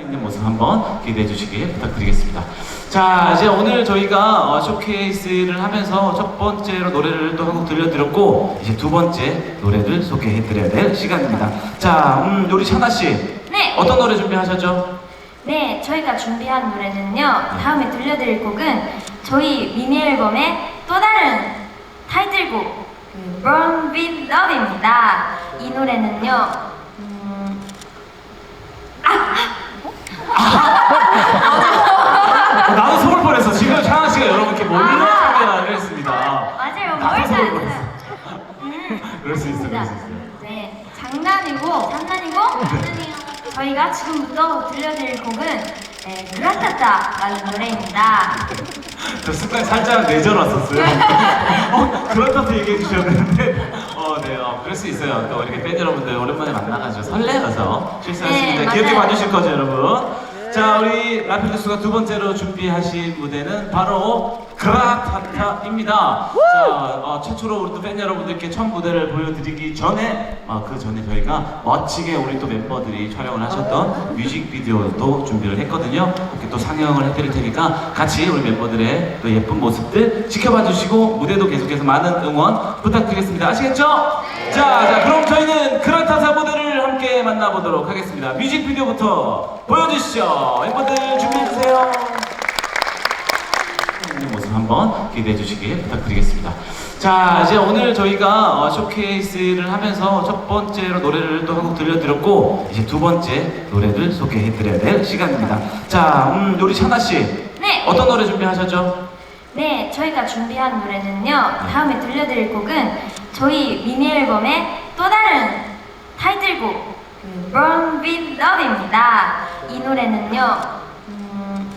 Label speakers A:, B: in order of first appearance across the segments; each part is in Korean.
A: 있는 모습 한번 기대해 주시길 부탁드리겠습니다. 자, 이제 오늘 저희가 어, 쇼케이스를 하면서 첫 번째로 노래를 또 한 곡 들려드렸고 이제 두 번째 노래를 소개해 드려야 될 시간입니다. 자, 음, 우리 찬아 씨
B: 네.
A: 어떤 노래 준비하셨죠?
B: 네, 저희가 준비한 노래는요. 다음에 들려드릴 곡은 저희 미니 앨범의 또 다른 타이틀곡 그 Burn with Love입니다. 이 노래는요. 음,
A: 어, 뻔했어. 지금 찬아 씨가 여러분께 몰래 참여를 했습니다.
B: 맞아요. 뭘
A: 속을
B: 잘
A: 뻔했어.
B: 음,
A: 그럴 수 있어, 그럴 수 있어.
B: 네, 장난이고 장난이고 저희가 지금부터 들려드릴 곡은 네, 그라타타라는 노래입니다.
A: 저 습관이 살짝 내전왔었어요. 어, 그렇다고 얘기해 주셨는데, 어, 네, 어, 그럴 수 있어요. 또 이렇게 팬 여러분들 오랜만에 만나가지고 설레어서 실수했습니다.
B: 네,
A: 기억해
B: 맞아요.
A: 봐주실 거죠, 여러분? 자, 우리 라필루스가 두 번째로 준비하신 무대는 바로 그라타타입니다. 자, 어, 최초로 우리 또 팬 여러분들께 첫 무대를 보여드리기 전에, 어, 그 전에 저희가 멋지게 우리 또 멤버들이 촬영을 하셨던 뮤직비디오도 준비를 했거든요. 이렇게 또 상영을 해드릴 테니까 같이 우리 멤버들의 또 예쁜 모습들 지켜봐 주시고 무대도 계속해서 많은 응원 부탁드리겠습니다. 아시겠죠? 자, 자, 그럼 저희는 그라타타 무대를 함께 만나보도록 하겠습니다. 뮤직비디오부터 보여주시죠. 멤버들 준비해주세요. 있는 모습 한번 기대해 주시길 부탁드리겠습니다. 자, 이제 오늘 저희가 어, 쇼케이스를 하면서 첫 번째로 노래를 또 한 곡 들려드렸고 이제 두 번째 노래를 소개해 드려야 될 시간입니다. 자, 음, 우리 찬아 씨
B: 네.
A: 어떤 노래 준비하셨죠?
B: 네, 저희가 준비한 노래는요. 다음에 들려드릴 곡은 저희 미니 앨범의 또 다른 Burn with Love입니다. 이 노래는요. 음,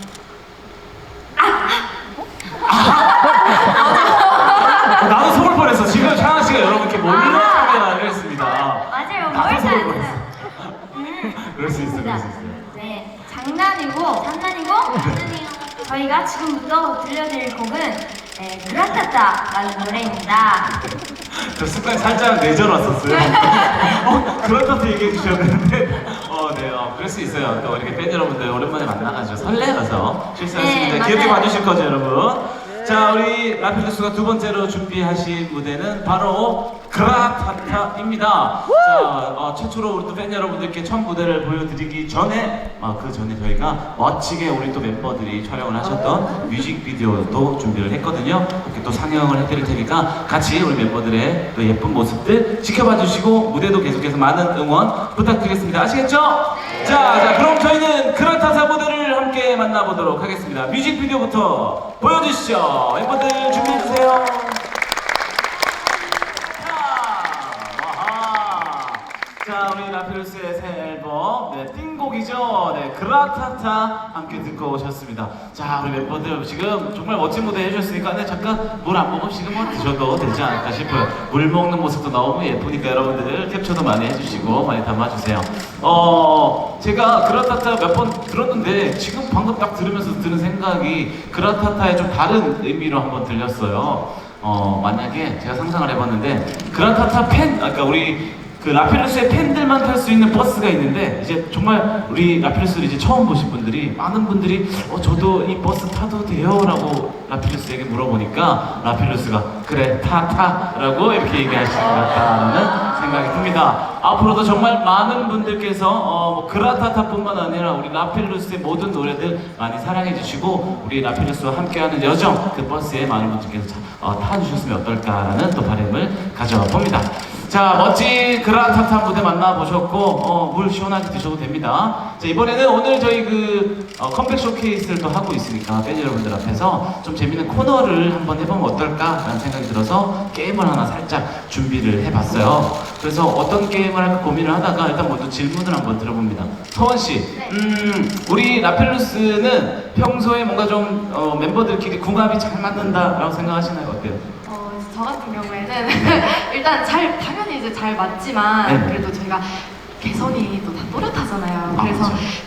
A: 어, 나도 속을 뻔했어. 지금 찬아 씨가 여러분께 몰래 참여를 했습니다.
B: 맞아요.
A: 나도
B: 뭘
A: 속을
B: 잘
A: 뻔했어.
B: 음,
A: 그럴 수 있어, 그럴 수 있어.
B: 네, 장난이고 장난이고 저희가 지금부터 들려드릴 곡은 네, 그라타타라는 노래입니다.
A: 저 습관이 살짝 내전왔었어요. 어, 그렇다고 얘기해 주셨는데, 어, 네, 어, 그럴 수 있어요. 또 이렇게 팬 여러분들 오랜만에 만나가지고 설레어서 실수했습니다.
B: 네,
A: 기억해
B: 맞아요.
A: 봐주실 거죠, 여러분? 자, 우리 라필루스가 두 번째로 준비하신 무대는 바로 그라타타입니다. 자, 어, 최초로 우리 또 팬 여러분들께 첫 무대를 보여드리기 전에, 어, 그 전에 저희가 멋지게 우리 또 멤버들이 촬영을 하셨던 뮤직비디오도 준비를 했거든요. 이렇게 또 상영을 해드릴 테니까 같이 우리 멤버들의 또 예쁜 모습들 지켜봐 주시고 무대도 계속해서 많은 응원 부탁드리겠습니다. 아시겠죠? 자, 자, 그럼 저희는 그라타타 무대를 함께 만나보도록 하겠습니다. 뮤직비디오부터 보여주시죠. 멤버들 준비해주세요. 자, 우리 라필루스의 새 앨범, 네, 띵곡이죠. 네, 그라타타 함께 듣고 오셨습니다. 자, 우리 멤버들 지금 정말 멋진 무대 해주셨으니까, 네, 잠깐 물한 모금 지금은 드셔도 되지 않을까 싶어요. 물 먹는 모습도 너무 예쁘니까 여러분들 캡처도 많이 해주시고 많이 담아주세요. 어, 제가 그라타타 몇 번 들었는데 지금 방금 딱 들으면서 드는 생각이 그라타타의 좀 다른 의미로 한번 들렸어요. 어, 만약에 제가 상상을 해봤는데 그라타타 팬, 아까 우리 그 라필루스의 팬들만 탈 수 있는 버스가 있는데 이제 정말 우리 라필루스를 이제 처음 보신 분들이 많은 분들이 어 저도 이 버스 타도 돼요라고 라필루스에게 물어보니까 라필루스가 그래 타 타라고 이렇게 얘기하실 것 같다는 생각이 듭니다. 앞으로도 정말 많은 분들께서 어, 뭐 그라타타뿐만 아니라 우리 라필루스의 모든 노래들 많이 사랑해 주시고 우리 라필루스와 함께하는 여정 그 버스에 많은 분들께서 자- 어, 타주셨으면 어떨까라는 또 바람을 가져와 봅니다. 자 멋진 그라타타 무대 만나보셨고 어, 물 시원하게 드셔도 됩니다. 자 이번에는 오늘 저희 그 어, 컴백 쇼케이스를 또 하고 있으니까 팬 여러분들 앞에서 좀 재밌는 코너를 한번 해보면 어떨까라는 생각이 들어서 게임을 하나 살짝 준비를 해봤어요. 그래서 어떤 게임을 할까 고민을 하다가 일단 먼저 질문을 한번 들어봅니다. 서원 씨,
B: 네.
A: 음 우리 라펠루스는 평소에 뭔가 좀 어, 멤버들끼리 궁합이 잘 맞는다라고 생각하시나요? 어때요?
C: 어, 이제 저 같은 경우에는 일단 잘 당연히 이제 잘 맞지만
A: 네.
C: 그래도 저희가 개성이 또 다 또렷하잖아요.
A: 아,
C: 그래서
A: 그렇죠.